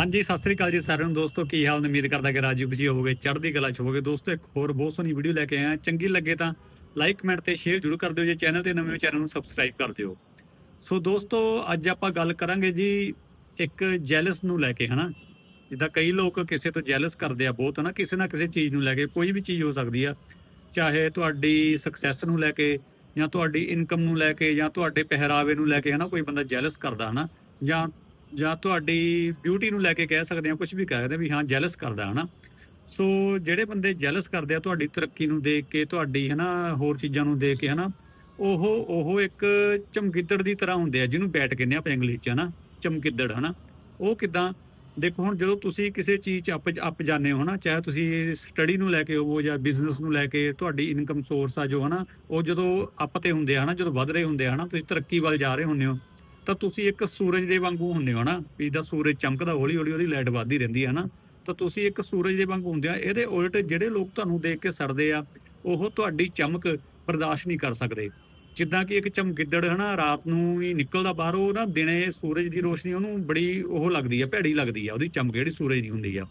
ਹਾਂਜੀ, ਸਤਿ ਸ੍ਰੀ ਅਕਾਲ ਜੀ ਸਾਰਿਆਂ ਨੂੰ। ਦੋਸਤੋ, ਕੀ ਹਾਲ ਨੇ? ਉਮੀਦ ਕਰਦਾ ਕਿ ਰਾਜੀ ਖੁਸ਼ੀ ਹੋਵੋਗੇ, ਚੜ੍ਹਦੀ ਕਲਾ ਚ ਹੋਵੋਗੇ। ਦੋਸਤੋ, ਇੱਕ ਹੋਰ ਬਹੁਤ ਸੋਹਣੀ ਵੀਡੀਓ ਲੈ ਕੇ ਆਏ ਹਾਂ। ਚੰਗੀ ਲੱਗੇ ਤਾਂ ਲਾਈਕ ਕਮੈਂਟ ਤੇ ਸ਼ੇਅਰ ਜ਼ਰੂਰ ਕਰ ਦਿਓ ਜੇ। ਚੈਨਲ ਤੇ ਨਵੇਂ ਹੋ, ਚੈਨਲ ਨੂੰ ਸਬਸਕ੍ਰਾਈਬ ਕਰ ਦਿਓ। ਸੋ ਦੋਸਤੋ, ਅੱਜ ਆਪਾਂ ਗੱਲ ਕਰਾਂਗੇ ਜੀ ਇੱਕ ਜੈਲਸ ਨੂੰ ਲੈ ਕੇ, ਹਨਾ? ਜਿੱਦਾਂ ਕਈ ਲੋਕ ਕਿਸੇ ਤੋਂ ਜੈਲਸ ਕਰਦੇ ਆ ਬਹੁਤ, ਹਨਾ? ਕਿਸੇ ਨਾ ਕਿਸੇ ਚੀਜ਼ ਨੂੰ ਲੈ ਕੇ, ਕੋਈ ਵੀ ਚੀਜ਼ ਹੋ ਸਕਦੀ ਆ। ਚਾਹੇ ਤੁਹਾਡੀ ਸਕਸੈਸ ਨੂੰ ਲੈ ਕੇ, ਜਾਂ ਤੁਹਾਡੀ ਇਨਕਮ ਨੂੰ ਲੈ ਕੇ, ਜਾਂ ਤੁਹਾਡੇ ਪਹਿਰਾਵੇ ਨੂੰ ਲੈ ਕੇ, ਹਨਾ? ਕੋਈ ਬੰਦਾ ਜੈਲਸ ਕਰਦਾ, ਹਨਾ? ਜਾਂ ਜਾਂ ਤੁਹਾਡੀ ਬਿਊਟੀ ਨੂੰ ਲੈ ਕੇ ਕਹਿ ਸਕਦੇ ਆ ਕੁਝ ਵੀ ਕਹਿ ਸਕਦੇ ਆ ਵੀ ਹਾਂ ਜੈਲਸ ਕਰਦਾ, ਹਨਾ? ਸੋ ਜਿਹੜੇ ਬੰਦੇ ਜੈਲਸ ਕਰਦੇ ਆ, ਤੁਹਾਡੀ ਤਰੱਕੀ ਨੂੰ ਦੇਖ ਕੇ, ਤੁਹਾਡੀ, ਹਨਾ, ਹੋਰ ਚੀਜ਼ਾਂ ਨੂੰ ਦੇਖ ਕੇ, ਹਨਾ, ਉਹ ਉਹ ਇੱਕ ਚਮਗਿੱਦੜ ਦੀ ਤਰ੍ਹਾਂ ਹੁੰਦੇ ਆ, ਜਿਹਨੂੰ ਬੈਟ ਕਹਿੰਦੇ ਆ ਆਪਾਂ ਇੰਗਲਿਸ਼ ਚ, ਹਨਾ, ਚਮਗਿੱਦੜ, ਹਨਾ? ਉਹ ਕਿਦਾਂ? ਦੇਖੋ, ਹੁਣ ਜਦੋਂ ਤੁਸੀਂ ਕਿਸੇ ਚੀਜ਼ ਚ ਅਪ ਅਪ ਜਾਂਦੇ ਹੋ ਨਾ ਚਾਹੇ ਤੁਸੀਂ ਸਟੱਡੀ ਨੂੰ ਲੈ ਕੇ ਹੋਵੋ ਜਾਂ ਬਿਜ਼ਨਸ ਨੂੰ ਲੈ ਕੇ, ਤੁਹਾਡੀ ਇਨਕਮ ਸੋਰਸ ਆ ਜੋ, ਹਨਾ, ਉਹ ਜਦੋਂ ਅਪ ਤੇ ਹੁੰਦੇ ਆ, ਹਨਾ, ਜਦੋਂ ਵੱਧ ਰਹੇ ਹੁੰਦੇ ਆ, ਹਨਾ, ਤੁਸੀਂ ਤਰੱਕੀ ਵੱਲ ਜਾ ਰਹੇ ਹੁੰਦੇ ਹੋ ਤਾਂ ਤੁਸੀਂ ਇੱਕ ਸੂਰਜ ਦੇ ਵਾਂਗੂ ਹੁੰਦੇ ਹੋ ਨਾ, ਵੀ ਦਾ ਸੂਰਜ ਚਮਕਦਾ ਹੌਲੀ ਹੌਲੀ ਉਹਦੀ ਲਾਈਟ ਵੱਧਦੀ ਰਹਿੰਦੀ ਹੈ ਨਾ, ਤਾਂ ਤੁਸੀਂ ਇੱਕ ਸੂਰਜ ਦੇ ਵਾਂਗੂ ਹੁੰਦੇ ਆ ਇਹਦੇ ਉਲਟ ਜਿਹੜੇ ਲੋਕ ਤੁਹਾਨੂੰ ਦੇਖ ਕੇ ਸੜਦੇ ਆ, ਉਹ ਤੁਹਾਡੀ ਚਮਕ ਬਰਦਾਸ਼ਤ ਨਹੀਂ ਕਰ ਸਕਦੇ। ਜਿੱਦਾਂ ਕਿ ਇੱਕ ਚਮਗਿੱਦੜ ਹਨਾ, ਰਾਤ ਨੂੰ ਹੀ ਨਿਕਲਦਾ ਉਹ ਨਾ ਦਿਨੇ ਸੂਰਜ ਦੀ ਰੋਸ਼ਨੀ ਉਹਨੂੰ ਬੜੀ ਉਹ ਲੱਗਦੀ ਆ, ਭੈੜੀ ਲੱਗਦੀ ਆ, ਉਹਦੀ ਚਮਕ ਜਿਹੜੀ ਸੂਰਜ ਦੀ ਹੁੰਦੀ ਆ।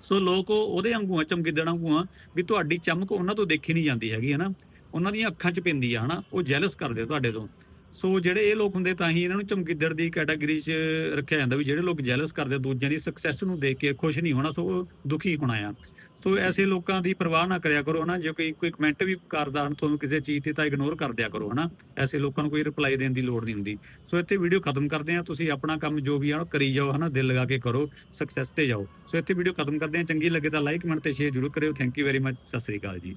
ਸੋ ਲੋਕ ਉਹਦੇ ਵਾਂਗੂ ਆ, ਚਮਗਿੱਦੜ ਵਾਂਗੂ ਆ, ਵੀ ਤੁਹਾਡੀ ਚਮਕ ਉਹਨਾਂ ਤੋਂ ਦੇਖੀ ਨਹੀਂ ਜਾਂਦੀ ਹੈਗੀ ਹਨਾ। ਉਹਨਾਂ ਦੀਆਂ ਅੱਖਾਂ 'ਚ ਪੈਂਦੀ ਆ ਹਨਾ, ਉਹ ਜੈਲਸ ਕਰਦੇ ਤੁਹਾਡੇ ਤੋਂ। ਸੋ ਜਿਹੜੇ ਇਹ ਲੋਕ ਹੁੰਦੇ ਤਾਂ ਹੀ ਇਹਨਾਂ ਨੂੰ ਚਮਗਿੱਦੜ ਦੀ ਕੈਟਾਗਰੀ 'ਚ ਰੱਖਿਆ ਜਾਂਦਾ ਵੀ ਜਿਹੜੇ ਲੋਕ ਜੈਲਸ ਕਰਦੇ ਦੂਜਿਆਂ ਦੀ ਸਕਸੈਸ ਨੂੰ ਦੇਖ ਕੇ ਖੁਸ਼ ਨਹੀਂ ਹੋਣਾ, ਸੋ ਦੁਖੀ ਹੋਣਾ ਆ। ਸੋ ਐਸੇ ਲੋਕਾਂ ਦੀ ਪਰਵਾਹ ਨਾ ਕਰਿਆ ਕਰੋ, ਹਨਾ, ਜੇ ਕੋਈ ਕੋਈ ਕਮੈਂਟ ਵੀ ਕਰਦਾ, ਹਨ, ਤੁਹਾਨੂੰ ਕਿਸੇ ਚੀਜ਼ ਤੇ ਤਾਂ ਇਗਨੋਰ ਕਰ ਦਿਆ ਕਰੋ, ਹਨਾ, ਐਸੇ ਲੋਕਾਂ ਨੂੰ ਕੋਈ ਰਿਪਲਾਈ ਦੇਣ ਦੀ ਲੋੜ ਨਹੀਂ ਹੁੰਦੀ। ਸੋ ਇੱਥੇ ਵੀਡੀਓ ਖਤਮ ਕਰਦੇ ਆ ਤੁਸੀਂ ਆਪਣਾ ਕੰਮ ਜੋ ਵੀ ਆ, ਉਹ ਕਰੀ ਜਾਓ, ਹਨਾ, ਦਿਲ ਲਗਾ ਕੇ ਕਰੋ ਸਕਸੈਸ ਤੇ ਜਾਓ। ਸੋ ਇੱਥੇ ਵੀਡੀਓ ਖਤਮ ਕਰਦੇ ਆ ਚੰਗੀ ਲੱਗੇ ਤਾਂ ਲਾਈਕ ਕਮੈਂਟ ਤੇ ਸ਼ੇਅਰ ਜ਼ਰੂਰ ਕਰਿਓ। Thank you very much Sat Sri ਅਕਾਲ ਜੀ।